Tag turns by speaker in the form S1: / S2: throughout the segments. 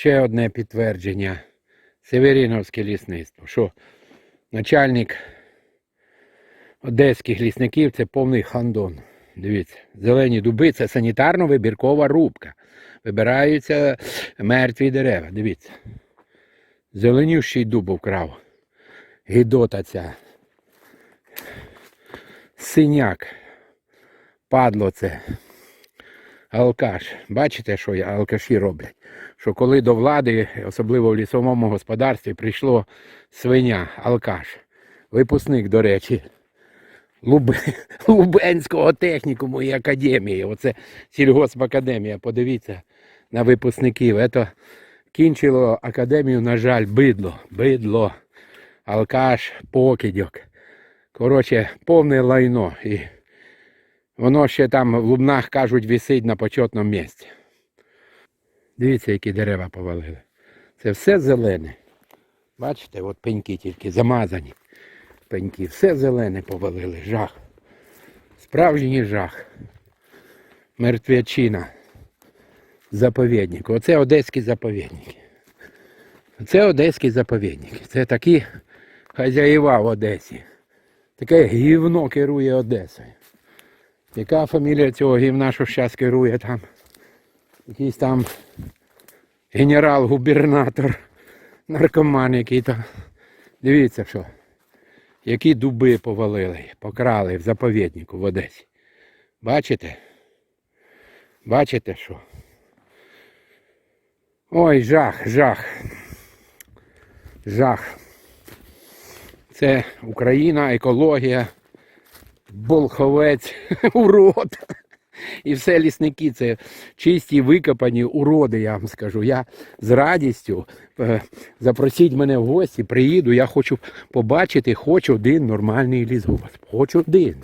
S1: ще одне підтвердження. Северіновське лісництво. Що начальник одеських лісників це повний хандон. Дивіться, зелені дуби це санітарно-вибіркова рубка. Вибираються мертві дерева. Дивіться. Зеленющий дуб вкрав. Гідота ця. Синяк. Падло це. Алкаш. Бачите, що алкаші роблять? Що коли до влади, особливо в лісовому господарстві, прийшло свиня, алкаш. Випускник, до речі, Луб... Лубенського технікуму і академії. Оце сільгоспакадемія. Подивіться на випускників. Це кінчило академію, на жаль, бидло. Бидло. Алкаш, покидьок. Коротше, повне лайно. І воно ще там в Лубнах кажуть висить на почетному місці. Дивіться, які дерева повалили. Це все зелене. Бачите, от пеньки тільки замазані. Пеньки. Все зелене повалили. Жах. Справжній жах. Мертвячина. Заповідник. Оце одеські заповідники. Це одеські заповідники. Це такі хазяїва в Одесі. Таке гівно керує Одесою. Яка фамілія цього гівна, що зараз керує там? Якийсь там генерал-губернатор, наркоман який то. Дивіться що. Які дуби повалили, покрали в заповіднику в Одесі. Бачите? Бачите що? Ой, жах, жах. Жах. Це Україна, екологія, Болховець, урод. І все лісники це чисті викопані уроди, я вам скажу. Я з радістю е, запросіть мене в гості, приїду, я хочу побачити хоч один нормальний лісгосп. Хоч один.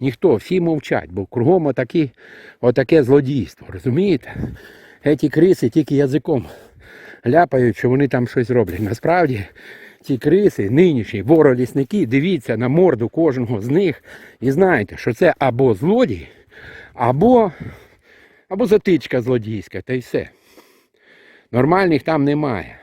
S1: Ніхто, всі мовчать, бо кругом отакі, отаке злодійство. Розумієте? Еті криси тільки язиком ляпають, що вони там щось роблять. Насправді ці криси, нинішні воролісники, дивіться на морду кожного з них і знаєте, що це або злодій, або, або затичка злодійська, та й все. Нормальних там немає.